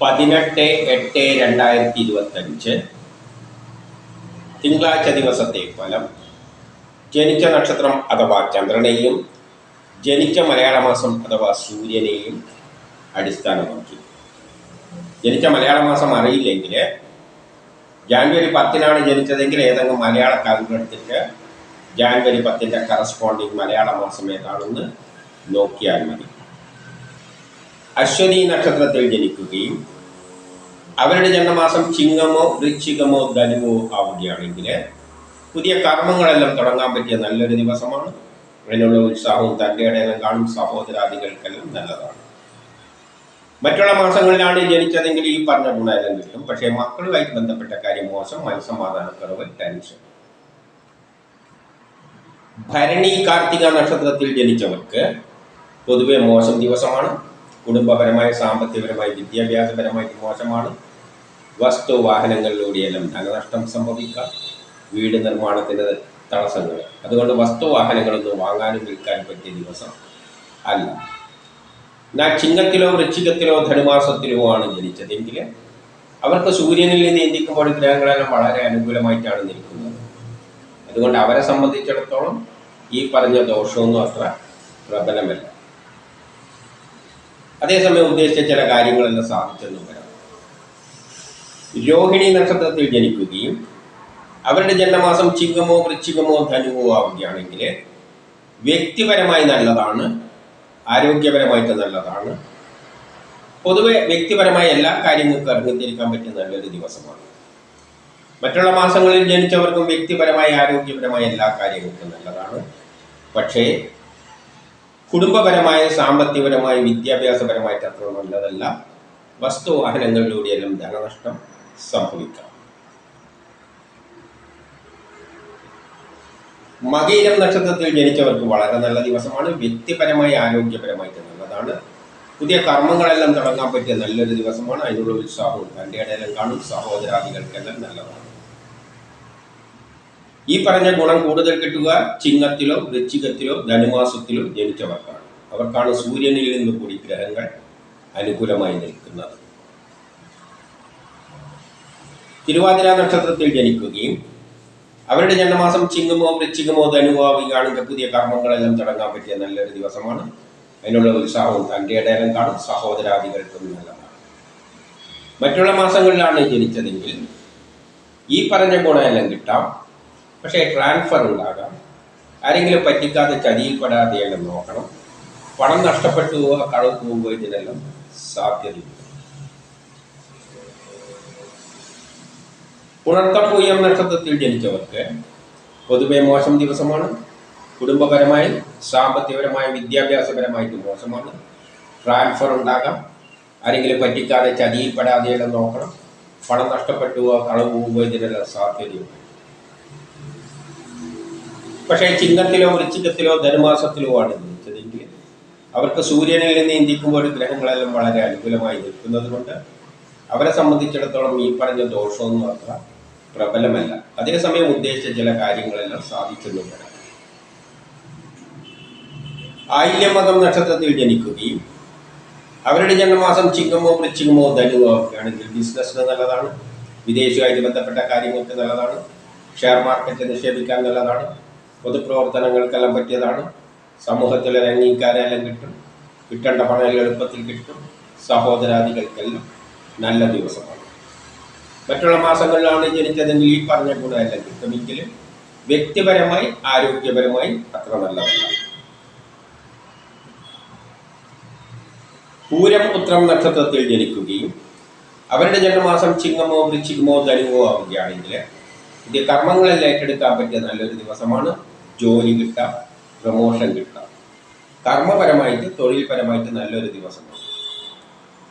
പതിനെട്ട് എട്ട് രണ്ടായിരത്തി ഇരുപത്തഞ്ച് തിങ്കളാഴ്ച ദിവസത്തെ ഫലം ജനിച്ച നക്ഷത്രം അഥവാ ചന്ദ്രനെയും ജനിച്ച മലയാള മാസം അഥവാ സൂര്യനെയും അടിസ്ഥാനമാക്കി. ജനിച്ച മലയാള മാസം അറിയില്ലെങ്കിൽ ജാനുവരി പത്തിനാണ് ജനിച്ചതെങ്കിൽ ഏതെങ്കിലും മലയാള കാലം എടുത്തിട്ട് ജാനുവരി പത്തിന്റെ കറസ്പോണ്ടിങ് മലയാള മാസം ഏതാണെന്ന് നോക്കിയാൽ മതി. അശ്വതി നക്ഷത്രത്തിൽ ജനിക്കുകയും അവരുടെ ജന്മമാസം ചിങ്ങമോ വൃശ്ചികമോ ധനുവോ ആവുകയാണെങ്കിൽ പുതിയ കർമ്മങ്ങളെല്ലാം തുടങ്ങാൻ പറ്റിയ നല്ലൊരു ദിവസമാണ്. അതിനുള്ള ഉത്സാഹവും തന്റെ കാണും. സഹോദരാദികൾക്കെല്ലാം നല്ലതാണ്. മറ്റുള്ള മാസങ്ങളിലാണ് ജനിച്ചതെങ്കിൽ ഈ പറഞ്ഞ ഗുണമെല്ലാം കിട്ടും. പക്ഷേ മക്കളുമായിട്ട് ബന്ധപ്പെട്ട കാര്യം മോശം. മനസ്സമാധാനക്കുറവ് ടെൻഷൻ. ഭരണി കാർത്തിക നക്ഷത്രത്തിൽ ജനിച്ചവർക്ക് പൊതുവെ മോശം ദിവസമാണ്. കുടുംബപരമായി സാമ്പത്തികപരമായി വിദ്യാഭ്യാസപരമായിട്ട് മോശമാണ്. വസ്തു വാഹനങ്ങളിലൂടെയെല്ലാം ധനനഷ്ടം സംഭവിക്കാം. വീട് നിർമ്മാണത്തിന് തടസ്സങ്ങൾ. അതുകൊണ്ട് വസ്തു വാഹനങ്ങളൊന്നും വാങ്ങാനും വിൽക്കാനും പറ്റിയ ദിവസം അല്ല. എന്നാൽ ചിങ്ങത്തിലോ വൃശ്ചികത്തിലോ ധനുമാസത്തിലോ ആണ് ജനിച്ചതെങ്കിൽ അവർക്ക് സൂര്യനിൽ നിന്ന് എന്തിക്കുമ്പോൾ ഗ്രഹങ്ങളെല്ലാം വളരെ അനുകൂലമായിട്ടാണ് നിൽക്കുന്നത്. അതുകൊണ്ട് അവരെ സംബന്ധിച്ചിടത്തോളം ഈ പറഞ്ഞ ദോഷമൊന്നും അത്ര പ്രബലമല്ല. അതേസമയം ഉദ്ദേശിച്ച ചില കാര്യങ്ങളെല്ലാം സാധിച്ചെന്നും വരാം. രോഹിണി നക്ഷത്രത്തിൽ ജനിക്കുകയും അവരുടെ ജന്മമാസം ചിങ്ങമോ വൃശ്ചികമോ ധനുവോ ആവുകയാണെങ്കിൽ വ്യക്തിപരമായി നല്ലതാണ് ആരോഗ്യപരമായിട്ട് നല്ലതാണ്. പൊതുവെ വ്യക്തിപരമായ എല്ലാ കാര്യങ്ങൾക്കും അറിഞ്ഞിരിക്കാൻ പറ്റിയ നല്ലൊരു ദിവസമാണ്. മറ്റുള്ള മാസങ്ങളിൽ ജനിച്ചവർക്കും വ്യക്തിപരമായ ആരോഗ്യപരമായ എല്ലാ കാര്യങ്ങൾക്കും നല്ലതാണ്. പക്ഷേ കുടുംബപരമായ സാമ്പത്തികപരമായ വിദ്യാഭ്യാസപരമായിട്ട് അത്ര നല്ലതല്ല. വസ്തുവാഹനങ്ങളിലൂടെയെല്ലാം ധനനഷ്ടം സംഭവിക്കാം. മകീരം നക്ഷത്രത്തിൽ ജനിച്ചവർക്ക് വളരെ നല്ല ദിവസമാണ്. വ്യക്തിപരമായി ആരോഗ്യപരമായിട്ട് നല്ലതാണ്. പുതിയ കർമ്മങ്ങളെല്ലാം തുടങ്ങാൻ പറ്റിയ നല്ലൊരു ദിവസമാണ്. അതിനുള്ള ഉത്സാഹവും തന്റെ ഇടയിലും കാണും. സഹോദരാദികൾക്കെല്ലാം നല്ലതാണ്. ഈ പറഞ്ഞ ഗുണം കൂടുതൽ കിട്ടുക ചിങ്ങത്തിലോ വൃശ്ചികത്തിലോ ധനുമാസത്തിലോ ജനിച്ചവർക്കാണ്. അവർക്കാണ് സൂര്യനിൽ നിന്ന് കൂടി ഗ്രഹങ്ങൾ അനുകൂലമായി നിൽക്കുന്നത്. തിരുവാതിര നക്ഷത്രത്തിൽ ജനിക്കുകയും അവരുടെ ജന്മമാസം ചിങ്ങമോ വൃശ്ചികമോ ധനുവോ ആവുകയാണെങ്കിൽ പുതിയ കർമ്മങ്ങളെല്ലാം തുടങ്ങാൻ പറ്റിയ നല്ലൊരു ദിവസമാണ്. അതിനുള്ള ഉത്സാഹവും തന്റെ ഇടയിലും കാണും. സഹോദരാദികൾക്കും നല്ലതാണ്. മറ്റുള്ള മാസങ്ങളിലാണ് ജനിച്ചതെങ്കിൽ ഈ പറഞ്ഞ ഗുണമെല്ലാം കിട്ടാം. പക്ഷേ ട്രാൻസ്ഫർ ഉണ്ടാകാം. ആരെങ്കിലും പറ്റിക്കാതെ ചതിയിൽപ്പെടാതെയെല്ലാം നോക്കണം. പണം നഷ്ടപ്പെട്ടു പോവുക കളവ് പോവുക ഇതിനെല്ലാം സാധ്യതയുണ്ട്. പുണർത്തപ്പൂയം നക്ഷത്രത്തിൽ ജനിച്ചവർക്ക് പൊതുവെ മോശം ദിവസമാണ്. കുടുംബപരമായി സാമ്പത്തികപരമായി വിദ്യാഭ്യാസപരമായിട്ട് മോശമാണ്. ട്രാൻസ്ഫർ ഉണ്ടാകാം. ആരെങ്കിലും പറ്റിക്കാതെ ചതിയിൽപ്പെടാതെയെല്ലാം നോക്കണം. പണം നഷ്ടപ്പെട്ടു കളവ് പോവുക ഇതിനെല്ലാം സാധ്യതയുണ്ട്. പക്ഷേ ചിങ്ങത്തിലോ വൃശ്ചികത്തിലോ ധനുമാസത്തിലോ ആണ് ജനിച്ചതെങ്കിൽ അവർക്ക് സൂര്യനിൽ നിന്ന് ഇന്ത്യക്കുമ്പോൾ ഗ്രഹങ്ങളെല്ലാം വളരെ അനുകൂലമായി നിൽക്കുന്നത് കൊണ്ട് അവരെ സംബന്ധിച്ചിടത്തോളം ഈ പറഞ്ഞ ദോഷമൊന്നും അത്ര പ്രബലമല്ല. അതേസമയം ഉദ്ദേശിച്ച ചില കാര്യങ്ങളെല്ലാം സാധിച്ചെന്നു വരാം ആയില്യമതം നക്ഷത്രത്തിൽ ജനിക്കുകയും അവരുടെ ജന്മമാസം ചിങ്ങമോ വൃശ്ചികമോ ധനുവോ ഒക്കെ ആണെങ്കിൽ ബിസിനസ്സിന് നല്ലതാണ്. വിദേശവുമായിട്ട് ബന്ധപ്പെട്ട കാര്യങ്ങൾക്ക് നല്ലതാണ്. ഷെയർ മാർക്കറ്റ് നിക്ഷേപിക്കാൻ നല്ലതാണ്. പൊതുപ്രവർത്തനങ്ങൾക്കെല്ലാം പറ്റിയതാണ്. സമൂഹത്തിലെ അംഗീകാരമെല്ലാം കിട്ടും. കിട്ടേണ്ട പണം എളുപ്പത്തിൽ കിട്ടും. സഹോദരാദികൾക്കെല്ലാം നല്ല ദിവസമാണ്. മറ്റുള്ള മാസങ്ങളിലാണ് ജനിച്ചതെങ്കിൽ ഈ പറഞ്ഞ ഗുണമെല്ലാം കിട്ടുമെങ്കിലും വ്യക്തിപരമായി ആരോഗ്യപരമായി അത്ര നല്ലതല്ല. പൂരം ഉത്രം നക്ഷത്രത്തിൽ ജനിക്കുകയും അവരുടെ ജന്മമാസം ചിങ്ങമോ വൃശ്ചികമോ ധനുവോ ആവുകയാണെങ്കിൽ പുതിയ കർമ്മങ്ങളെല്ലാം ഏറ്റെടുക്കാൻ പറ്റിയ നല്ലൊരു ദിവസമാണ് ജോലി കിട്ടാം പ്രമോഷൻ കിട്ടാം കർമ്മപരമായിട്ട് തൊഴിൽപരമായിട്ട് നല്ലൊരു ദിവസമാണ്.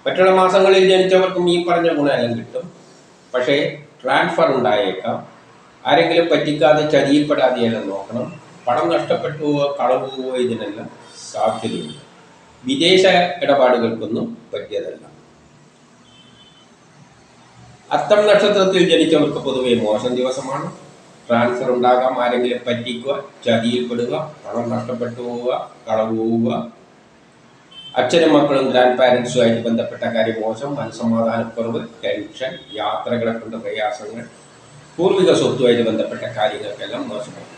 മറ്റുള്ള മാസങ്ങളിൽ ജനിച്ചവർക്കും ഈ പറഞ്ഞ ഗുണമെല്ലാം കിട്ടും. പക്ഷേ ട്രാൻസ്ഫർ ഉണ്ടായേക്കാം. ആരെങ്കിലും പറ്റിക്കാതെ ചതിയിൽപ്പെടാതെയെല്ലാം നോക്കണം. പണം നഷ്ടപ്പെട്ടു പോവുക കളവ് പോവുക ഇതിനെല്ലാം സാധ്യതയുണ്ട്. വിദേശ ഇടപാടുകൾക്കൊന്നും പറ്റിയതല്ല. അത്തം നക്ഷത്രത്തിൽ ജനിച്ചവർക്ക് പൊതുവെ മോശം ദിവസമാണ്. ട്രാൻസ്ഫർ ഉണ്ടാകാം ആരെങ്കിലും പറ്റിക്കുക ചതിയിൽപ്പെടുക പണം നഷ്ടപ്പെട്ടു പോവുക കളവ് പോവുക. അച്ഛനും മക്കളും ഗ്രാൻഡ് പാരൻസുമായിട്ട് ബന്ധപ്പെട്ട കാര്യം മോശം. മനസമാധാനക്കുറവ് ടെൻഷൻ യാത്രകളെ കൊണ്ട് പ്രയാസങ്ങൾ പൂർവിക സ്വത്തുമായിട്ട് ബന്ധപ്പെട്ട കാര്യങ്ങൾക്കെല്ലാം മോശമാണ്.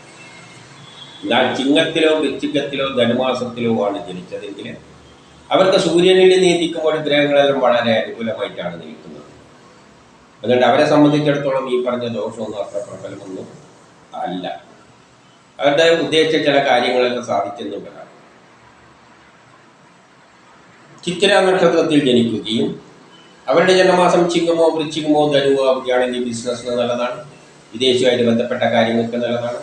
എന്നാൽ ചിങ്ങത്തിലോ വൃശ്ചികത്തിലോ ധനുമാസത്തിലോ ആണ് ജനിച്ചതെങ്കിൽ അവർക്ക് സൂര്യനിൽ നീന്തിക്കുമ്പോൾ ഗ്രഹങ്ങളെല്ലാം വളരെ അനുകൂലമായിട്ടാണ് നിൽക്കുന്നത്. അതുകൊണ്ട് അവരെ സംബന്ധിച്ചിടത്തോളം ഈ പറഞ്ഞ ദോഷമൊന്നും അത്ര പ്രബലമൊന്നും അല്ല. അവരുടെ ഉദ്ദേശിച്ച ചില കാര്യങ്ങളെല്ലാം സാധിക്കുന്നു വരാം ചിത്തിര നക്ഷത്രത്തിൽ ജനിക്കുകയും അവരുടെ ജന്മമാസം ചിങ്ങമോ വൃശ്ചികമോ ധനുവോ ആവുകയാണെങ്കിൽ ബിസിനസ്സിന് നല്ലതാണ്. വിദേശവുമായിട്ട് ബന്ധപ്പെട്ട കാര്യങ്ങൾക്ക് നല്ലതാണ്.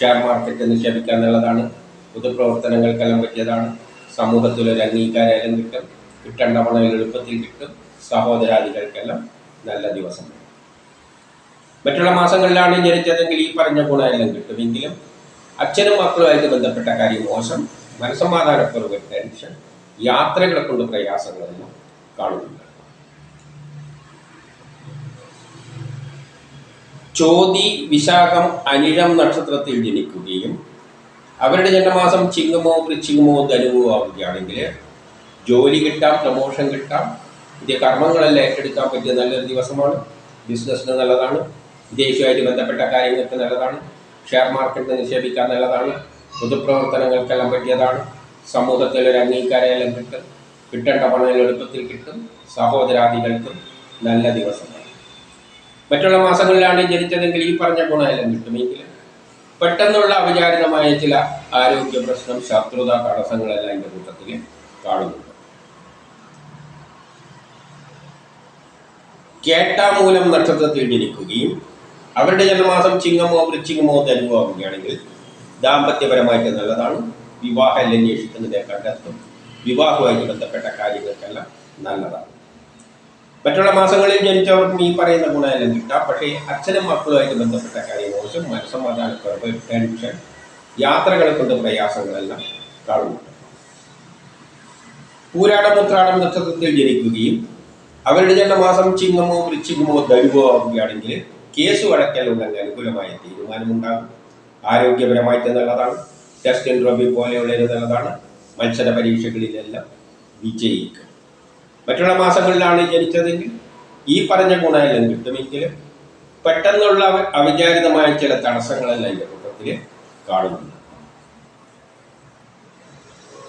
ഷെയർ മാർക്കറ്റ് നിക്ഷേപിക്കാൻ നല്ലതാണ്. പൊതുപ്രവർത്തനങ്ങൾക്കെല്ലാം പറ്റിയതാണ്. സമൂഹത്തിൽ ഒരു അംഗീകാരം കിട്ടും. കിട്ടേണ്ട പണം എളുപ്പത്തിൽ കിട്ടും. സഹോദരാദികൾക്കെല്ലാം നല്ല ദിവസം. മറ്റുള്ള മാസങ്ങളിലാണ് ജനിച്ചതെങ്കിൽ ഈ പറഞ്ഞ ഗുണമെല്ലാം കിട്ടുമെങ്കിലും അച്ഛനും മക്കളുമായിട്ട് ബന്ധപ്പെട്ട കാര്യം മോശം. മനസ്സമാധാനക്കുറവ് ടെൻഷൻ. യാത്രകളെ കൊണ്ട് പ്രയാസങ്ങളെല്ലാം കാണുന്നുണ്ട്. ചോതി വിശാഖം അനിഴം നക്ഷത്രത്തിൽ ജനിക്കുകയും അവരുടെ ജന്മമാസം ചിങ്ങമോ വൃശ്ചികമോ ധനുവോ ആവുകയാണെങ്കിൽ ജോലി കിട്ടാം പ്രമോഷൻ കിട്ടാം. പുതിയ കർമ്മങ്ങളെല്ലാം ഏറ്റെടുക്കാൻ പറ്റിയ നല്ലൊരു ദിവസമാണ്. ബിസിനസ്സിന് നല്ലതാണ്. വിദേശവുമായിട്ട് ബന്ധപ്പെട്ട കാര്യങ്ങൾക്ക് നല്ലതാണ്. ഷെയർ മാർക്കറ്റിൽ നിക്ഷേപിക്കാൻ നല്ലതാണ്. പൊതുപ്രവർത്തനങ്ങൾക്കെല്ലാം പറ്റിയതാണ്. സമൂഹത്തിൽ ഒരു അംഗീകാരമെല്ലാം കിട്ടും. കിട്ടേണ്ട പണം എളുപ്പത്തിൽ കിട്ടും. സഹോദരാദികൾക്കും നല്ല ദിവസമാണ്. മറ്റുള്ള മാസങ്ങളിലാണ് ജനിച്ചതെങ്കിൽ ഈ പറഞ്ഞ ഗുണമെല്ലാം കിട്ടുമെങ്കിൽ പെട്ടെന്നുള്ള അവിചാരിതമായ ചില ആരോഗ്യ പ്രശ്നം ശത്രുത തടസ്സങ്ങളെല്ലാം എന്റെ കൂട്ടത്തിൽ കാണുന്നുണ്ട് കേട്ടാമൂലം നക്ഷത്രത്തിൽ ജനിക്കുകയും അവരുടെ ജന്മമാസം ചിങ്ങമോ വൃശ്ചികമോ ധനുവോ ആവുകയാണെങ്കിൽ ദാമ്പത്യപരമായിട്ട് നല്ലതാണ്. വിവാഹം അന്വേഷിക്കുന്നതിനെ കണ്ടെത്തും. വിവാഹവുമായി ബന്ധപ്പെട്ട കാര്യങ്ങൾക്കെല്ലാം നല്ലതാണ്. മറ്റുള്ള മാസങ്ങളിൽ ജനിച്ചവർക്കും ഈ പറയുന്ന ഗുണമെല്ലാം കിട്ടാം. പക്ഷേ അച്ഛനും മക്കളുമായിട്ട് ബന്ധപ്പെട്ട കാര്യം മോശം. മനസ്സമാധാനക്കുറവ് ടെൻഷൻ യാത്രകളെ കൊണ്ട് പ്രയാസങ്ങളെല്ലാം കാണുന്നുണ്ട് പൂരാടം ഉത്രാടം നക്ഷത്രത്തിൽ ജനിക്കുകയും അവരുടെ ജന്മമാസം ചിങ്ങമോ വൃശ്ചികമോ ദൈവമോ ആവുകയാണെങ്കിൽ കേസ് വഴക്കലുണ്ടെങ്കിൽ അനുകൂലമായ തീരുമാനമുണ്ടാകും. ആരോഗ്യപരമായിട്ട് നല്ലതാണ്. ടെസ്റ്റ് ഇൻട്രോബി പോലെയുള്ളത് നല്ലതാണ്. മത്സര പരീക്ഷകളിലെല്ലാം വിജയിക്കും മറ്റുള്ള മാസങ്ങളിലാണ് ജനിച്ചതെങ്കിൽ ഈ പറഞ്ഞ ഗുണമെല്ലാം കിട്ടുമെങ്കിൽ പെട്ടെന്നുള്ള അവിചാരിതമായ ചില തടസ്സങ്ങളെല്ലാം ഈ കൂട്ടത്തിൽ കാണുന്നുണ്ട്.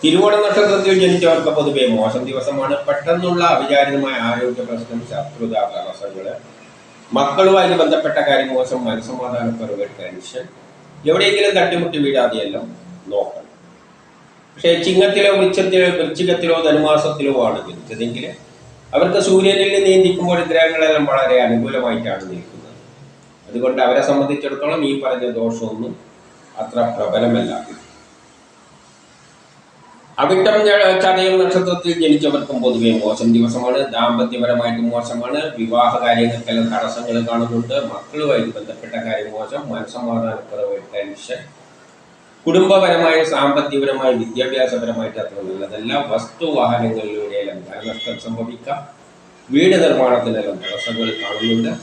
തിരുവോണ നക്ഷത്രത്തിൽ ജനിച്ചവർക്ക് പൊതുവെ മോശം ദിവസമാണ്. പെട്ടെന്നുള്ള അവിചാരിതമായ ആരോഗ്യ പ്രശ്നം ശത്രുത തടസ്സങ്ങൾ മക്കളുമായി ബന്ധപ്പെട്ട കാര്യം മോശം മനസ്സമാധാനക്കുറവ് ടെൻഷൻ എവിടെയെങ്കിലും തട്ടിമുട്ടി വീഴാതെയെല്ലാം നോക്കണം. പക്ഷേ ചിങ്ങത്തിലോ വൃക്ഷത്തിലോ വൃശ്ചികത്തിലോ ധനുമാസത്തിലോ ആണ് ജനിച്ചതെങ്കിൽ അവർക്ക് സൂര്യനിൽ നീന്തിക്കുമ്പോൾ ഗ്രഹങ്ങളെല്ലാം വളരെ അനുകൂലമായിട്ടാണ് നിൽക്കുന്നത്. അതുകൊണ്ട് അവരെ സംബന്ധിച്ചിടത്തോളം ഈ പറഞ്ഞ ദോഷമൊന്നും അത്ര പ്രബലമല്ല. അവിട്ടം ചതയം നക്ഷത്രത്തിൽ ജനിച്ചവർക്കും പൊതുവെ മോശം ദിവസമാണ്. ദാമ്പത്യപരമായിട്ട് മോശമാണ്. വിവാഹ കാര്യങ്ങൾക്കെല്ലാം തടസ്സങ്ങൾ കാണുന്നുണ്ട്. മക്കളുമായിട്ട് ബന്ധപ്പെട്ട കാര്യം മോശം. മനസ്സമാധാനക്കുറവ് ടെൻഷൻ. കുടുംബപരമായ സാമ്പത്തികപരമായ വിദ്യാഭ്യാസപരമായിട്ട് അത്ര നല്ലതല്ല. വസ്തു വാഹനങ്ങളിലൂടെയെല്ലാം ധനനഷ്ടം സംഭവിക്കാം. വീട് നിർമ്മാണത്തിനെല്ലാം തടസ്സങ്ങൾ കാണുന്നുണ്ട്.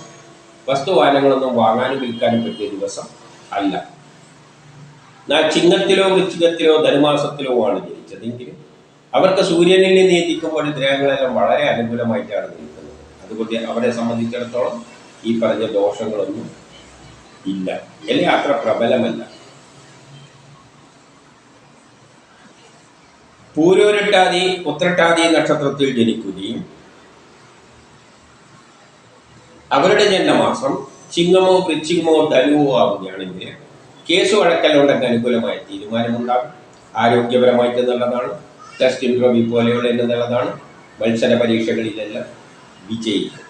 വസ്തു വാഹനങ്ങളൊന്നും വാങ്ങാനും വിൽക്കാനും പറ്റിയ ദിവസം അല്ല. ചിങ്ങത്തിലോ വൃശ്ചികത്തിലോ ധനുമാസത്തിലോ ആണ് ജനിച്ചതെങ്കിൽ അവർക്ക് സൂര്യനിൽ നീതിക്കുമ്പോൾ ഗ്രഹങ്ങളെല്ലാം വളരെ അനുകൂലമായിട്ടാണ് നിൽക്കുന്നത്. അതുകൊണ്ട് അവരെ സംബന്ധിച്ചിടത്തോളം ഈ പറഞ്ഞ ദോഷങ്ങളൊന്നും ഇല്ല. അല്ലെ? അത്ര പ്രബലമല്ല. പൂരോരട്ടാതി ഉത്രട്ടാതി നക്ഷത്രത്തിൽ ജനിക്കുകയും അവരുടെ ജന്മമാസം ചിങ്ങമോ വൃശ്ചികമോ ധനുവോ ആവുകയാണെങ്കിൽ കേസ് വഴക്കലുണ്ടെങ്കിൽ അനുകൂലമായ തീരുമാനമുണ്ടാകും. ആരോഗ്യപരമായിട്ട് നല്ലതാണ് ടെസ്റ്റ് ഇൻട്രോബി പോലെയുള്ള നല്ലതാണ് മത്സര പരീക്ഷകളിലെല്ലാം വിജയിക്കും.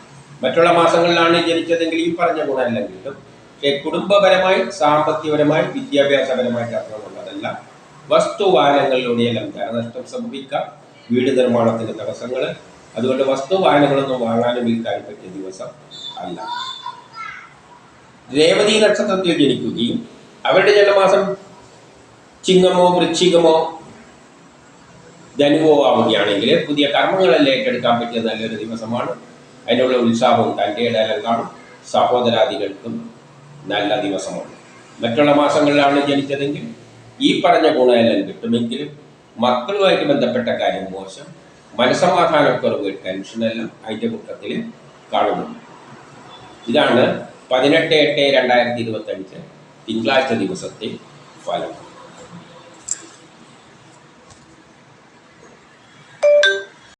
മറ്റുള്ള മാസങ്ങളിലാണ് ജനിച്ചതെങ്കിൽ ഈ പറഞ്ഞ ഗുണമെല്ലാം കിട്ടും പക്ഷേ കുടുംബപരമായി സാമ്പത്തികപരമായി വിദ്യാഭ്യാസപരമായിട്ട് അത്ര നല്ലതല്ല വസ്തുവാഹനങ്ങളിലൂടെയെല്ലാം ധനനഷ്ടം സംഭവിക്കാം. വീട് നിർമ്മാണത്തിന് തടസ്സങ്ങൾ അതുകൊണ്ട് വസ്തുവാഹനങ്ങളൊന്നും വാങ്ങാനും വിൽക്കാനും പറ്റിയ ദിവസം അല്ല. രേവതി നക്ഷത്രത്തിൽ ജനിക്കുകയും അവരുടെ ജന്മമാസം ചിങ്ങമോ വൃശ്ചികമോ ധനുവോ ആവുകയാണെങ്കിൽ പുതിയ കർമ്മങ്ങളെല്ലാം ഏറ്റെടുക്കാൻ പറ്റിയ നല്ലൊരു ദിവസമാണ്. അതിനുള്ള ഉത്സാഹവും തന്റെ ഇടയിലും കാണും. സഹോദരാദികൾക്കും നല്ല ദിവസമാണ്. മറ്റുള്ള മാസങ്ങളിലാണ് ജനിച്ചതെങ്കിൽ ഈ പറഞ്ഞ ഗുണമെല്ലാം കിട്ടുമെങ്കിലും മക്കളുമായിട്ട് ബന്ധപ്പെട്ട കാര്യം മോശം. മനസമാധാനക്കുറവ് ടെൻഷനെല്ലാം അതിന്റെ കൂട്ടത്തിൽ കാണുന്നു ഇതാണ് പതിനെട്ട് എട്ട് രണ്ടായിരത്തി ഇരുപത്തഞ്ച് തിങ്കളാഴ്ച ദിവസത്തെ ഫലം